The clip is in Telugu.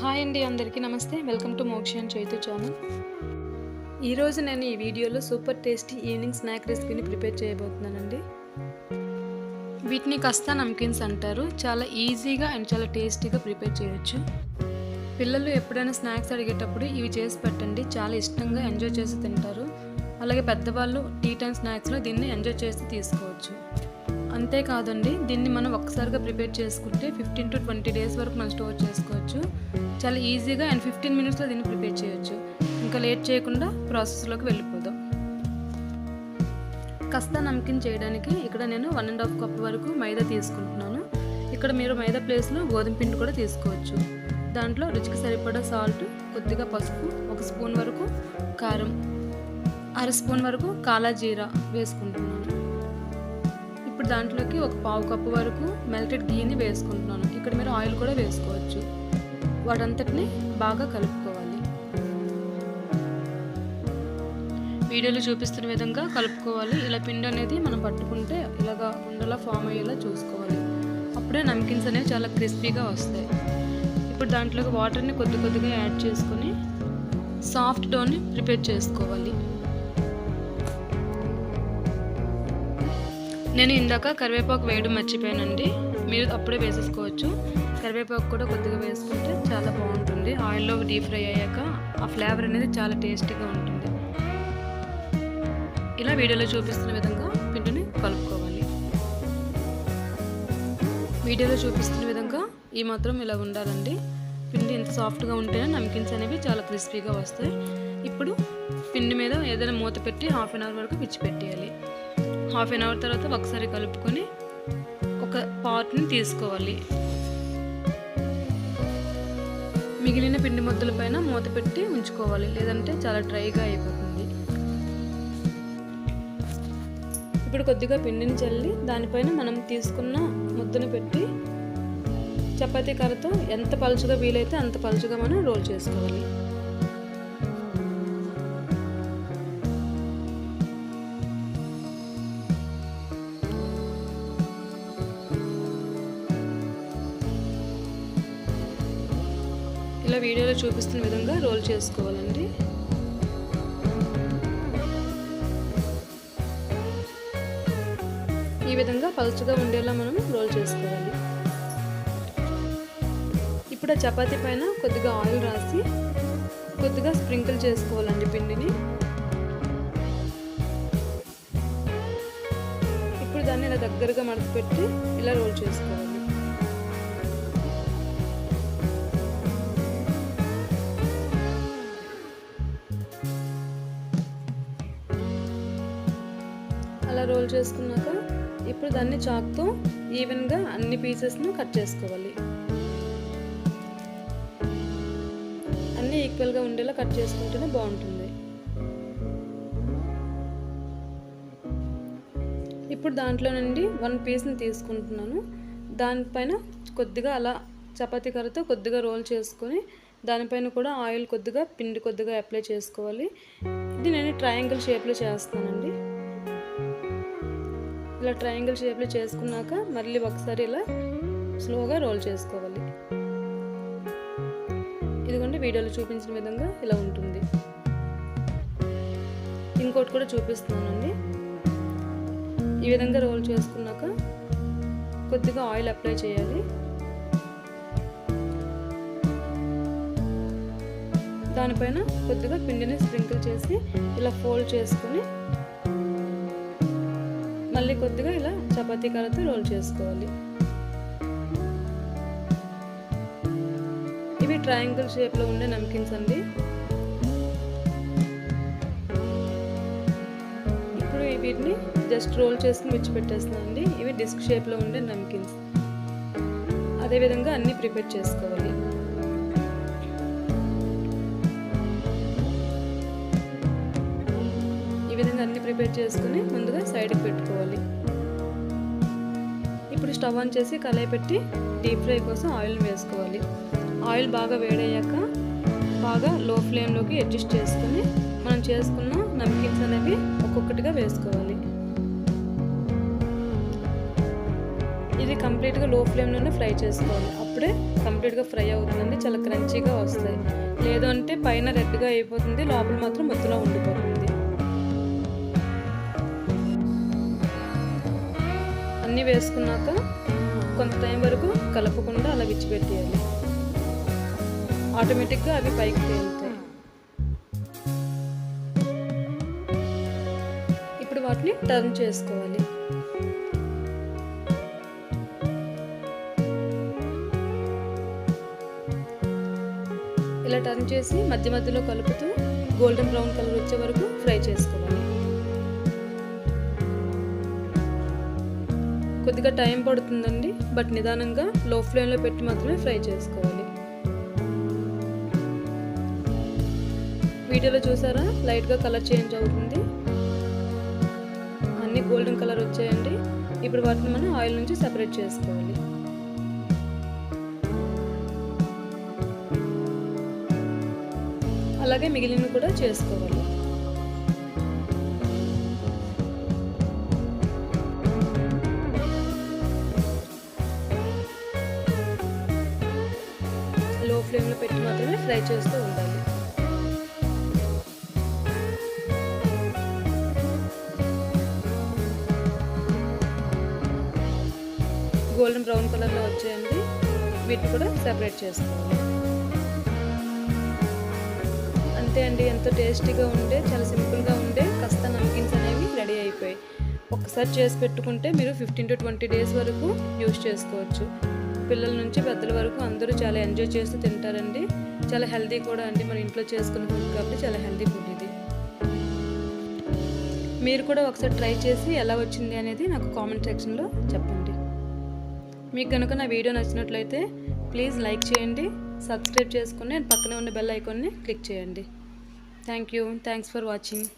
హాయ్ అండి అందరికీ నమస్తే. Welcome to Mokshan Chaitu channel. ఈరోజు నేను ఈ వీడియోలో సూపర్ టేస్టీ ఈవినింగ్ స్నాక్ రెసిపీని ప్రిపేర్ చేయబోతున్నానండి. వీటిని కస్తా నమ్కిన్స్ అంటారు. చాలా ఈజీగా అండ్ చాలా టేస్టీగా ప్రిపేర్ చేయొచ్చు. పిల్లలు ఎప్పుడైనా స్నాక్స్ అడిగేటప్పుడు ఇవి చేసి పెట్టండి. చాలా ఇష్టంగా ఎంజాయ్ చేసి తింటారు. అలాగే పెద్దవాళ్ళు టీ టైమ్ స్నాక్స్లో దీన్ని ఎంజాయ్ చేసి తీసుకోవచ్చు. అంతేకాదండి దీన్ని మనం ఒక్కసారిగా ప్రిపేర్ చేసుకుంటే ఫిఫ్టీన్ టు ట్వంటీ డేస్ వరకు మనం స్టోర్ చేసుకోవచ్చు. చాలా ఈజీగా అండ్ ఫిఫ్టీన్ మినిట్స్లో దీన్ని ప్రిపేర్ చేయొచ్చు. ఇంకా లేట్ చేయకుండా ప్రాసెస్లోకి వెళ్ళిపోదాం. కస్తా నమ్కిన్ చేయడానికి ఇక్కడ నేను వన్ అండ్ హాఫ్ కప్ వరకు మైదా తీసుకుంటున్నాను. ఇక్కడ మీరు మైదా ప్లేస్లో గోధుమ పిండి కూడా తీసుకోవచ్చు. దాంట్లో రుచికి సరిపడా సాల్ట్ కొద్దిగా పసుపు ఒక స్పూన్ వరకు కారం అర స్పూన్ వరకు కాలా జీరా వేసుకుంటున్నాను. ఇప్పుడు దాంట్లోకి ఒక పావు కప్పు వరకు మెల్టెడ్ ఘీని వేసుకుంటున్నాను. ఇక్కడ మీరు ఆయిల్ కూడా వేసుకోవచ్చు. వాటంతటిని బాగా కలుపుకోవాలి. వీడియోలో చూపిస్తున్న విధంగా కలుపుకోవాలి. ఇలా పిండి అనేది మనం పట్టుకుంటే ఇలాగా ఉండలా ఫామ్ అయ్యేలా చూసుకోవాలి. అప్పుడే నమ్కిన్స్ అనేవి చాలా క్రిస్పీగా వస్తాయి. ఇప్పుడు దాంట్లోకి వాటర్ని కొద్ది కొద్దిగా యాడ్ చేసుకొని సాఫ్ట్ డోని ప్రిపేర్ చేసుకోవాలి. నేను ఇందాక కరివేపాకు వేయడం మర్చిపోయానండి. మీరు అప్పుడే వేసేసుకోవచ్చు. కరివేపాకు కూడా కొద్దిగా వేసుకుంటే చాలా బాగుంటుంది. ఆయిల్లో డీప్ ఫ్రై అయ్యాక ఆ ఫ్లేవర్ అనేది చాలా టేస్టీగా ఉంటుంది. ఇలా వీడియోలో చూపిస్తున్న విధంగా పిండిని కలుపుకోవాలి. వీడియోలో చూపిస్తున్న విధంగా ఈ మాత్రం ఇలా ఉండాలండి. పిండి ఎంత సాఫ్ట్గా ఉంటేనే నమ్కిన్స్ అనేవి చాలా క్రిస్పీగా వస్తాయి. ఇప్పుడు పిండి మీద ఏదైనా మూత పెట్టి హాఫ్ అన్ అవర్ వరకు పిచ్చి పెట్టేయాలి. హాఫ్ అన్ అవర్ తర్వాత ఒకసారి కలుపుకొని ఒక పాట్ని తీసుకోవాలి. మిగిలిన పిండి ముద్దల పైన మూత పెట్టి ఉంచుకోవాలి. లేదంటే చాలా డ్రైగా అయిపోతుంది. ఇప్పుడు కొద్దిగా పిండిని చల్లి దానిపైన మనం తీసుకున్న ముద్దను పెట్టి చపాతీ కర్రతో ఎంత పలుచుగా వీలైతే అంత పలుచుగా మనం రోల్ చేసుకోవాలి. ఇలా వీడియోలో చూపిస్తున్న విధంగా రోల్ చేసుకోవాలండి. ఈ విధంగా పలుచగా ఉండేలా మనం రోల్ చేసుకోవాలి. ఇప్పుడు ఆ చపాతి పైన కొద్దిగా ఆయిల్ రాసి కొద్దిగా స్ప్రింకిల్ చేసుకోవాలండి పిండిని. ఇప్పుడు దాన్ని ఇలా దగ్గరగా మడత పెట్టి ఇలా రోల్ చేసుకోవాలి. అలా రోల్ చేసుకున్నాక ఇప్పుడు దాన్ని చాక్తో ఈవెన్గా అన్ని పీసెస్ను కట్ చేసుకోవాలి. అన్నీ ఈక్వల్గా ఉండేలా కట్ చేసుకుంటేనే బాగుంటుంది. ఇప్పుడు దాంట్లో నుండి వన్ పీస్ని తీసుకుంటున్నాను. దానిపైన కొద్దిగా అలా చపాతీ కర్రతో కొద్దిగా రోల్ చేసుకొని దానిపైన కూడా ఆయిల్ కొద్దిగా పిండి కొద్దిగా అప్లై చేసుకోవాలి. ఇది నేను ట్రయాంగిల్ షేప్లో చేస్తానండి ఇలా ట్రయాంగిల్ షేప్లో చేసుకున్నాక మళ్ళీ ఒకసారి ఇలా స్లోగా రోల్ చేసుకోవాలి. ఇదిగోండి వీడియోలో చూపించిన విధంగా ఇలా ఉంటుంది. ఇంకోటి కూడా చూపిస్తున్నానండి. ఈ విధంగా రోల్ చేసుకున్నాక కొద్దిగా ఆయిల్ అప్లై చేయాలి. దానిపైన కొద్దిగా పిండిని స్ప్రింకిల్ చేసి ఇలా ఫోల్డ్ చేసుకొని మళ్ళీ కొద్దిగా ఇలా చపాతీ కర్రతో రోల్ చేసుకోవాలి. ఇవి ట్రయాంగిల్ షేప్లో ఉండే నమ్కిన్స్ అండి. ఇప్పుడు వీటిని జస్ట్ రోల్ చేసుకుని విడిచిపెట్టేస్తున్నాను అండి. ఇవి డిస్క్ షేప్లో ఉండే నమ్కిన్స్. అదేవిధంగా అన్నీ ప్రిపేర్ చేసుకోవాలి. విధంగా అన్ని ప్రిపేర్ చేసుకుని ముందుగా సైడ్కి పెట్టుకోవాలి. ఇప్పుడు స్టవ్ ఆన్ చేసి కళాయి పెట్టి డీప్ ఫ్రై కోసం ఆయిల్ వేసుకోవాలి. ఆయిల్ బాగా వేడయ్యాక బాగా లో ఫ్లేమ్లోకి అడ్జస్ట్ చేసుకుని మనం చేసుకున్న నమ్కిన్స్ అనేవి ఒక్కొక్కటిగా వేసుకోవాలి. ఇది కంప్లీట్గా లో ఫ్లేమ్లోనే ఫ్రై చేసుకోవాలి. అప్పుడే కంప్లీట్గా ఫ్రై అవుతుంది చాలా క్రంచీగా వస్తాయి. లేదంటే పైన రెడ్గా అయిపోతుంది లోపల మాత్రం ముద్దలా ఉండిపోతుంది. అన్నీ వేసుకున్నాక కొంత టైం వరకు కలపకుండా అలా విచ్చిపెట్టేయాలి ఆటోమేటిక్గా అవి పైకి తేలుతాయి. ఇప్పుడు వాటిని టర్న్ చేసుకోవాలి. ఇలా టర్న్ చేసి మధ్య మధ్యలో కలుపుతూ గోల్డెన్ బ్రౌన్ కలర్ వచ్చే వరకు ఫ్రై చేసుకోవాలి. కొద్దిగా టైం పడుతుందండి బట్ నిదానంగా లో ఫ్లేమ్లో పెట్టి మాత్రమే ఫ్రై చేసుకోవాలి. వీడియోలో చూసారా? లైట్గా కలర్ చేంజ్ అవుతుంది. అన్నీ గోల్డెన్ కలర్ వచ్చాయండి. ఇప్పుడు వాటిని మనం ఆయిల్ నుంచి సపరేట్ చేసుకోవాలి. అలాగే మిగిలిన కూడా చేసుకోవాలి. ఫ్లేమ్లో పెట్టి మాత్రమే ఫ్రై చేస్తూ ఉండాలి. గోల్డెన్ బ్రౌన్ కలర్లో వచ్చేయండి. వీటిని కూడా సెపరేట్ చేసుకోవాలి. అంతే అండి ఎంతో టేస్టీగా ఉండే చాలా సింపుల్గా ఉండే కాస్త నమ్కిన్స్ అనేవి రెడీ అయిపోయాయి. ఒక్కసారి చేసి పెట్టుకుంటే మీరు ఫిఫ్టీన్ టు ట్వంటీ డేస్ వరకు యూస్ చేసుకోవచ్చు. పిల్లల నుంచి పెద్దల వరకు అందరూ చాలా ఎంజాయ్ చేస్తూ తింటారండి. చాలా హెల్దీ కూడా అండి. మన ఇంట్లో చేసుకున్న ఫుడ్ కాబట్టి చాలా హెల్దీ ఫుడ్ ఇది. మీరు కూడా ఒకసారి ట్రై చేసి ఎలా వచ్చింది అనేది నాకు కామెంట్ సెక్షన్లో చెప్పండి. మీకు కనుక నా వీడియో నచ్చినట్లయితే ప్లీజ్ లైక్ చేయండి. సబ్స్క్రైబ్ చేసుకుని పక్కనే ఉన్న బెల్ ఐకాన్ని క్లిక్ చేయండి. Thank you. Thanks for watching.